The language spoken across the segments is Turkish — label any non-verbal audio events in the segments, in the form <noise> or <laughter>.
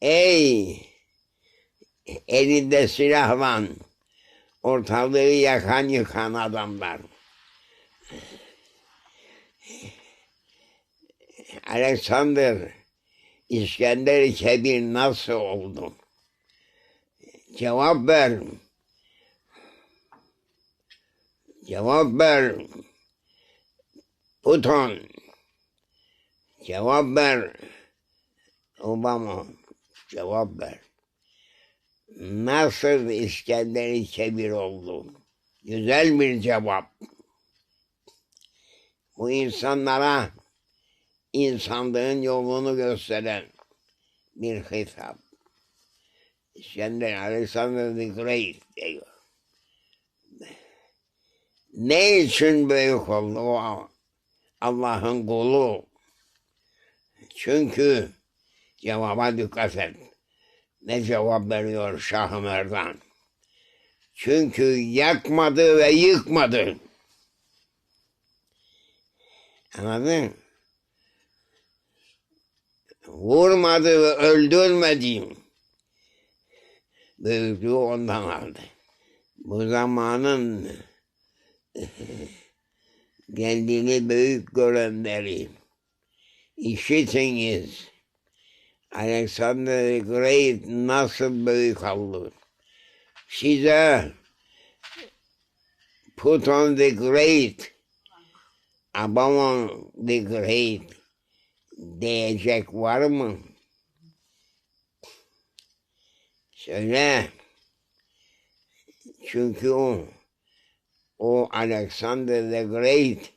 Ey elinde silahla ortalığı yakan yıkan adamlar. Alexander İskender Kebir nasıl oldu? Cevap ver. Cevap ver. Putin. Cevap ver. Obama. Cevap ver. Nasıl İskender Kebir oldu? Güzel bir cevap. Bu insanlara insanlığın yolunu gösteren bir hitap. İskender Alexander the Great diyor. Ne için büyük oldu o Allah'ın kulu? Çünkü cevaba dikkat et. Ne cevap veriyor Şah Merdan? Çünkü yakmadı ve yıkmadı. Anladın? Vurmadı ve öldürmedi. Büyüklüğü ondan aldı. Bu zamanın kendini büyük görenleri işitiniz. Alexander the Great nasıl büyük oldu? Size put on the great, Obama the great diyecek var mı? Söyle. Çünkü o, o Alexander the Great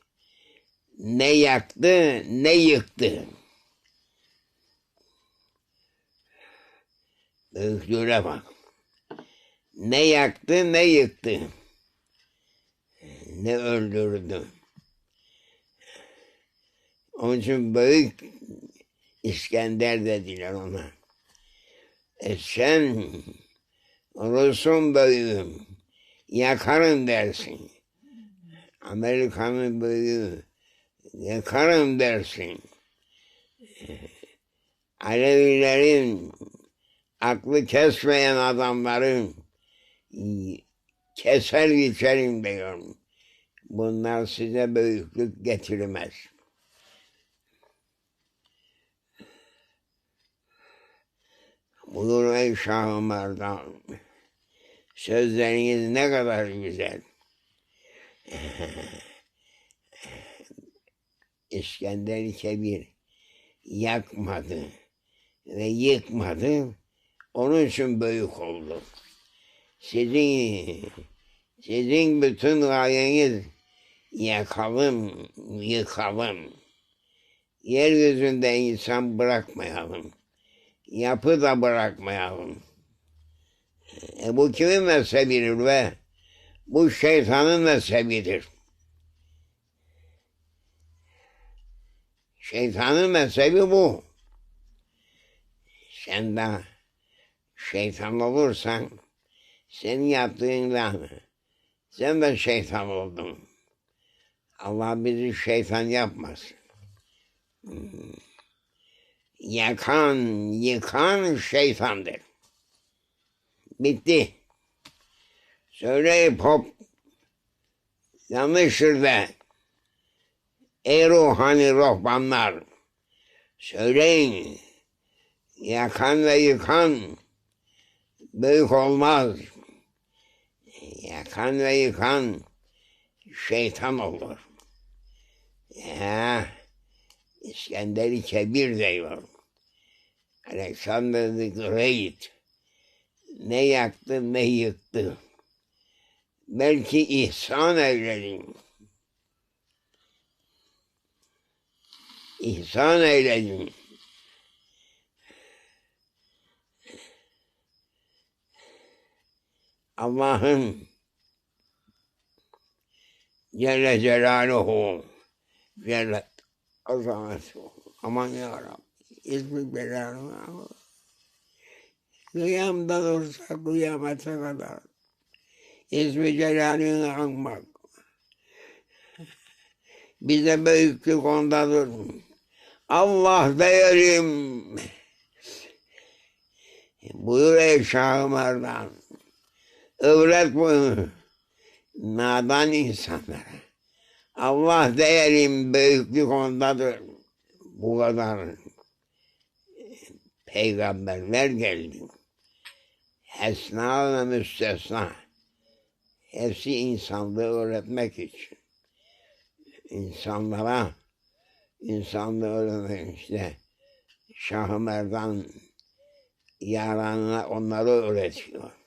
ne yaktı ne yıktı. Büyüklüğüne bak. Ne yaktı ne yıktı. Ne öldürdü. Onun için büyük İskender dediler ona. E sen Rus'un büyüğüm, yakarım dersin. Amerika'nın büyüğü, yakarım dersin. Alevilerin aklı kesmeyen adamların keser geçerim diyorum. Bunlar size büyüklük getirmez. Buyur ey Şah-ı Merdan. Sözleriniz ne kadar güzel. <laughs> İskender Kebir yakmadı ve yıkmadı. Onun için büyük oldu. Sizin sizin bütün gayeniz yakalım, yıkalım. Yeryüzünde insan bırakmayalım yapı da bırakmayalım. E bu kimin mezhebidir be? Bu şeytanın mezhebidir. Şeytanın mezhebi bu. Sen de şeytan olursan senin yaptığınla sen de şeytan oldun. Allah bizi şeytan yapmasın. Hmm yakan, yıkan şeytandır. Bitti. Söyle pop yanlıştır de. Ey ruhani ruhbanlar söyleyin yakan ve yıkan büyük olmaz. Yakan ve yıkan şeytan olur. Ya İskender-i Kebir diyor. Alexander the Great ne yaktı ne yıktı. Belki ihsan eyledin. İhsan eyledin. Allah'ın Celle Celaluhu Celle azameti aman ya Rabbi ismi belanı Kıyamda dursa kıyamete kadar ismi celalini anmak bize büyüklük ondadır. Allah değerim Buyur ey Şah Merdan. Öğret bunu nadan insanlara. Allah değerim büyüklük ondadır. Bu kadar peygamberler geldi. Esna ve müstesna. Hepsi insanlığı öğretmek için. İnsanlara insanlığı öğretmek işte Şah-ı Merdan yaranına onları öğretiyor.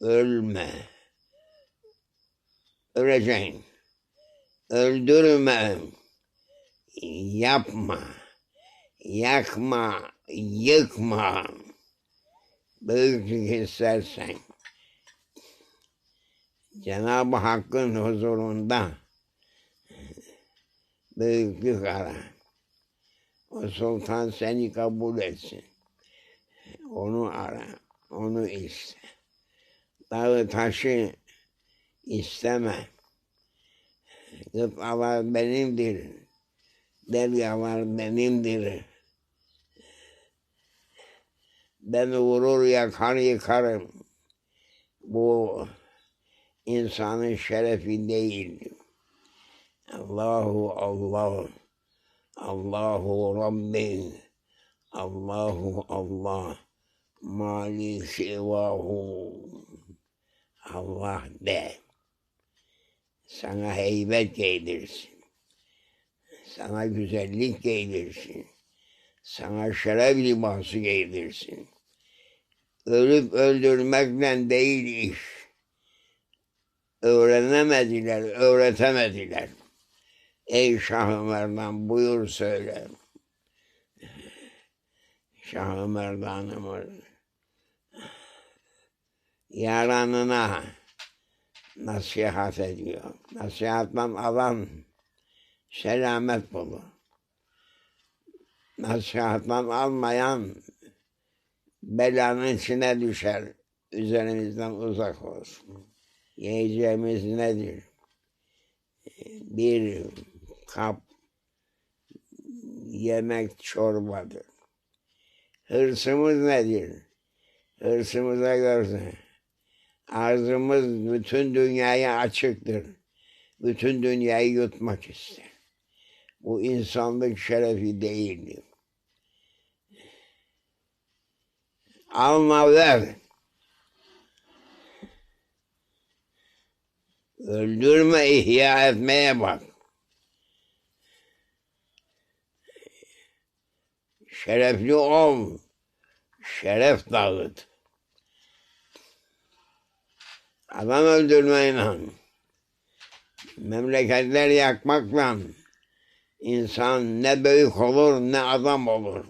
Ölme. Öleceksin. Öldürme. Yapma. Yakma. Yıkma. Büyüklük istersen. Cenab-ı Hakk'ın huzurunda büyüklük ara. O sultan seni kabul etsin. Onu ara, onu iste. Dağı taşı isteme. Gıtalar benimdir. Deryalar benimdir. Ben vurur yakar yıkarım. Bu insanın şerefi değil. Allahu Allah. Allahu Rabbi. Allahu Allah. Mali sivahu. Allah de. Sana heybet giydirsin. Sana güzellik giydirsin. Sana şeref libası giydirsin. Ölüp öldürmekle değil iş. Öğrenemediler, öğretemediler. Ey Şah-ı Merdan buyur söyle. Şah-ı Merdan'ımız yaranına nasihat ediyor. Nasihattan alan selamet bulur. Nasihattan almayan belanın içine düşer. Üzerimizden uzak olsun. Yiyeceğimiz nedir? Bir kap yemek çorbadır. Hırsımız nedir? Hırsımıza göre ağzımız bütün dünyaya açıktır. Bütün dünyayı yutmak ister. Bu insanlık şerefi değildir. Alma ver. Öldürme ihya etmeye bak. Şerefli ol. Şeref dağıt. Adam öldürmeyle, memleketler yakmakla insan ne büyük olur ne adam olur.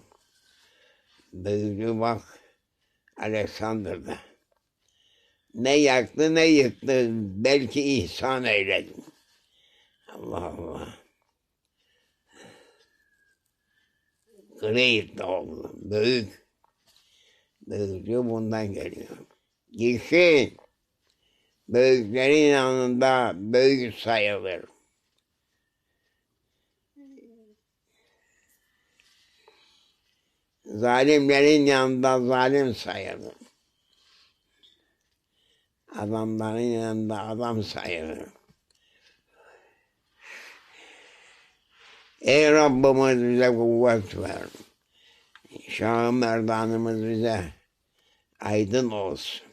Büyüdü bak Alexander'da. Ne yaktı ne yıktı belki ihsan eyledi. Allah Allah. Great oldu. Büyük. Büyüklüğü bundan geliyor. Kişi büyüklerin yanında büyük sayılır. Zalimlerin yanında zalim sayılır. Adamların yanında adam sayılır. Ey Rabbimiz bize kuvvet ver. Şah Merdanımız bize aydın olsun.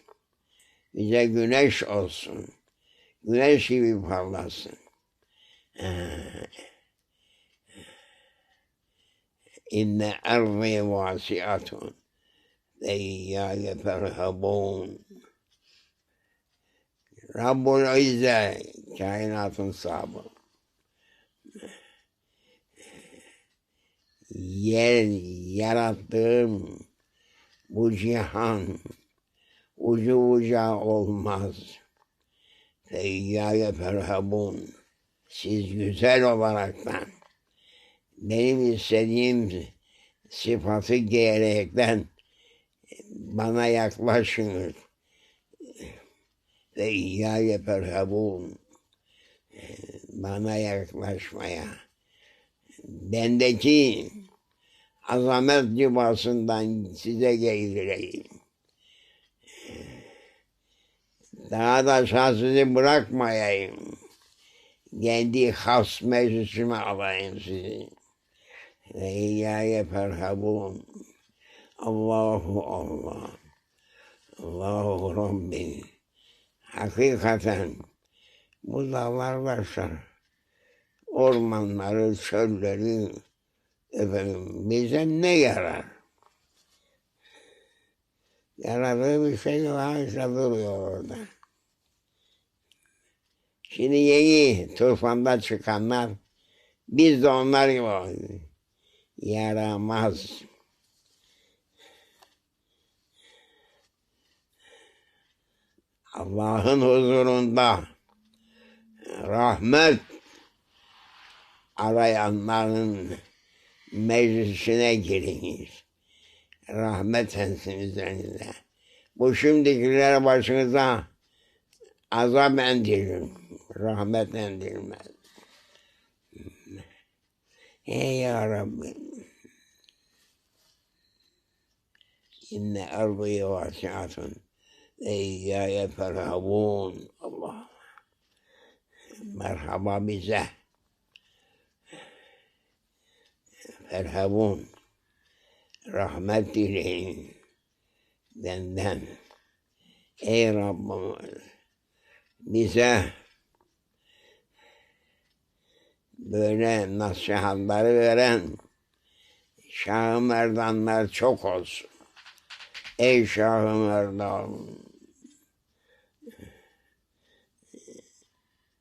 Bize güneş olsun. Güneş gibi parlasın. İnne erzi vasiatun. Eyyâge ferhabûn. Rabbul İzze, kainatın sahibi. Yer yarattığım bu cihan ucu bucağı olmaz. Feyyâye ferhabun. Siz güzel olaraktan benim istediğim sıfatı giyerekten bana yaklaşınız. Feyyâye ferhabun. Bana yaklaşmaya. Bendeki azamet libasından size giydireyim. Daha da şahsını bırakmayayım. Kendi has meclisime alayım sizi. Ve iyyâye ferhabûn. Allahu Allah. Allahu Rabbi. Hakikaten bu dağlar başlar. Ormanları, çölleri, efendim bize ne yarar? Yaradığı bir şey var işte duruyor orada. Şimdi yeni tufanda çıkanlar biz de onlar gibi olduk. Yaramaz. Allah'ın huzurunda rahmet arayanların meclisine giriniz. Rahmet etsin üzerinize. Bu şimdikiler başınıza azap endirin. Rahmet endirmez. Ey ya Rabbi. İnne ardı vasiatun. İyyâye ferhabûn. Allah. Merhaba bize. Ferhabûn. Rahmet dileyin. Benden. Ey Rabbim. Bize böyle nasihatları veren Şah-ı Merdanlar çok olsun. Ey Şah-ı Merdan,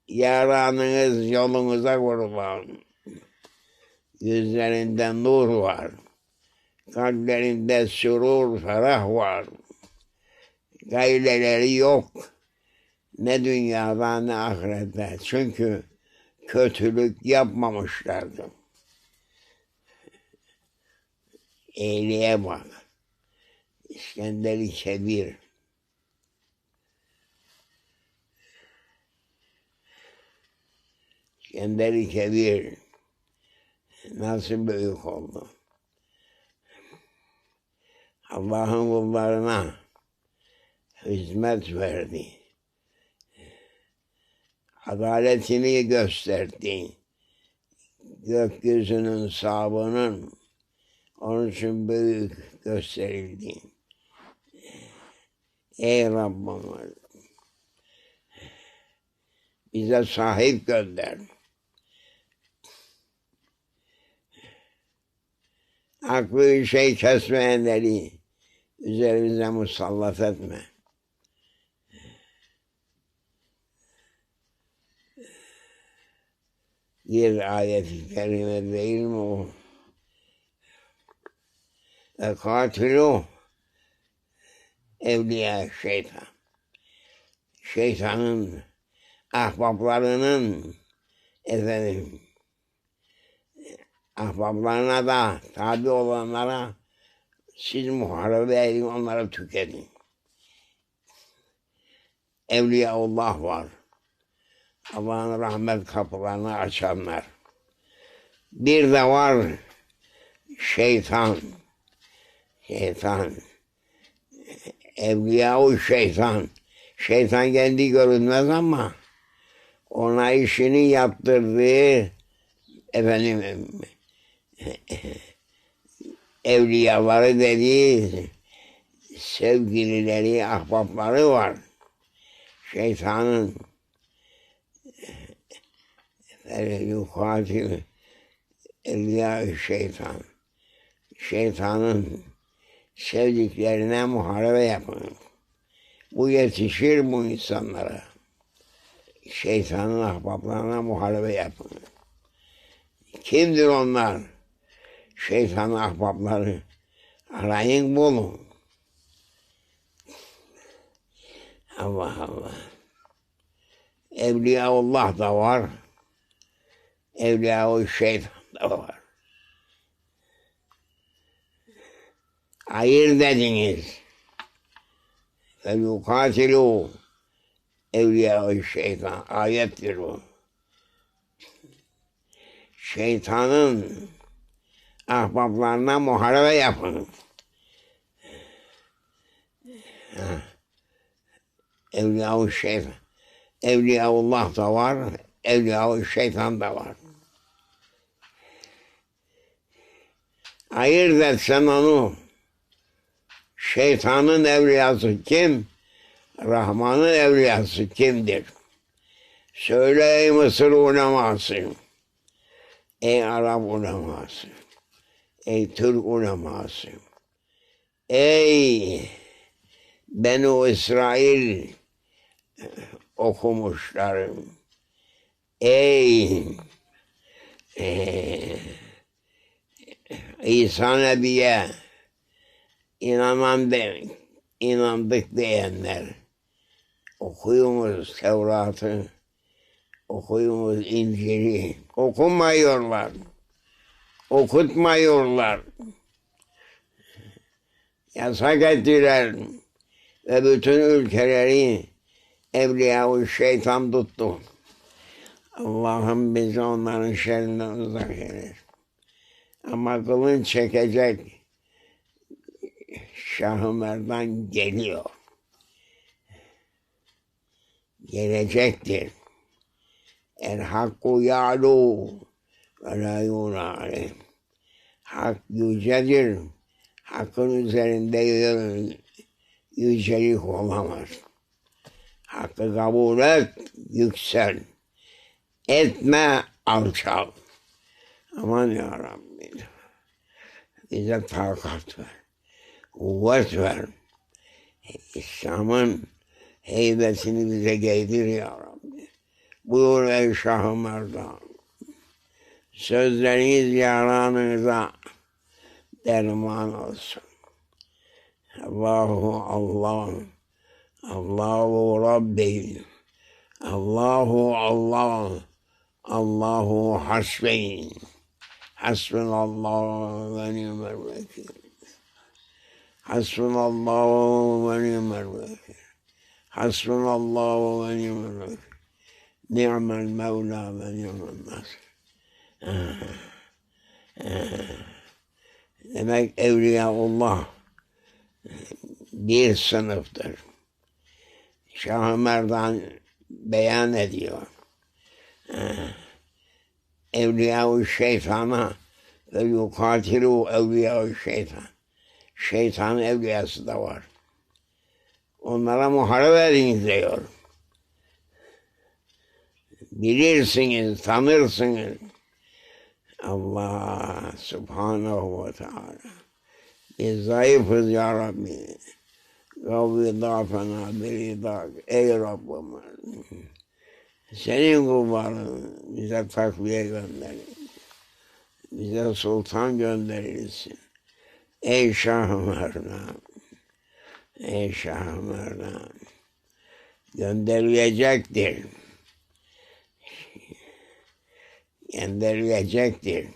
yaranınız yolunuza kurban. Yüzlerinde nur var. Kalplerinde sürur, ferah var. Gayreleri yok. Ne dünyada ne ahirette. Çünkü kötülük yapmamışlardı. İyiliğe bak. İskender-i Kebir. İskender-i Kebir nasıl büyük oldu. Allah'ın kullarına hizmet verdi. Adaletini gösterdi. Gökyüzünün sahabının onun için büyük gösterildi. Ey Rabbim bize sahip gönder. Aklı şey kesmeyenleri üzerimize musallat etme. Bir ayet-i kerime değil mi o? Ve katilu evliya şeytan. Şeytanın ahbaplarının efendim ahbaplarına da tabi olanlara siz muharebe edin onları tüketin. Evliyaullah var. Allah'ın rahmet kapılarını açanlar. Bir de var şeytan. Şeytan. Evliya şeytan. Şeytan kendi görünmez ama ona işini yaptırdığı efendim evliyaları dediği sevgilileri, ahbapları var. Şeytanın yukatil evliya şeytan. Şeytanın sevdiklerine muharebe yapın. Bu yetişir bu insanlara. Şeytanın ahbaplarına muharebe yapın. Kimdir onlar? şeytan ahbapları arayın bulun. Allah Allah. Evliyaullah da var. Evliya-u şeytan da var. Hayır dediniz. Felukatilu evliya-u şeytan. Ayettir o. Şeytanın ahbaplarına muharebe yapın. Ha. Evliya-u şeytan. Evliyaullah da var, Evliya-u şeytan da var. Ayırt etsen onu. Şeytanın evliyası kim? Rahman'ın evliyası kimdir? Söyle ey Mısır uleması, ey Arap uleması, ey Türk uleması, ey Benu İsrail okumuşlarım, ey e, İsa Nebi'ye inanan de, inandık diyenler, okuyunuz Tevrat'ı, okuyunuz İncil'i, okummuyorlar, okutmuyorlar. Yasak ettiler ve bütün ülkeleri evliya şeytan tuttu. Allah'ım bizi onların şerrinden uzak eylesin. Ama kılınç çekecek Şah-ı Merdan geliyor. Gelecektir. El hakku ya'lu ve la yuna aleyh. Hak yücedir. Hakkın üzerinde yü- yücelik olamaz. Hakkı kabul et, yüksel. Etme, alçal. Aman ya Rabbi. Bize takat ver. Kuvvet ver. İslam'ın heybetini bize giydir ya Rabbi. Buyur ey Şah-ı Merdan. Sözleriniz yaranınıza derman olsun. Allahu Allah. Allahu Rabbi. Allahu Allah. Allahu hasbi. Hasbunallah ve ni'mel vekil. Hasbunallah ve ni'mel vekil. Hasbunallah ve ni'mel vekil. Ni'mel mevla ve ni'mel nasir. Demek Evliyaullah bir sınıftır. Şah-ı Merdan beyan ediyor. Evliya-u şeytana ve yukatilu evliya-u şeytan. Şeytan evliyası da var. Onlara muharebe edin diyor. Bilirsiniz, tanırsınız. Allah subhanahu ve teala. Biz zayıfız ya Rabbi. Kavvi dafena biridak. Ey Rabbimiz. Senin kulların bize takviye gönderin. Bize sultan gönderilsin. Ey Şah-ı Merdan. Ey Şah-ı Merdan. Gönderilecektir. Gönderilecektir.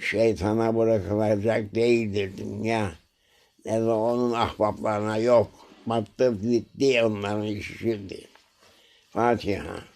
Şeytana bırakılacak değildir dünya. Ne de onun ahbaplarına yok. Battı gitti onların işi şimdi. Fatiha.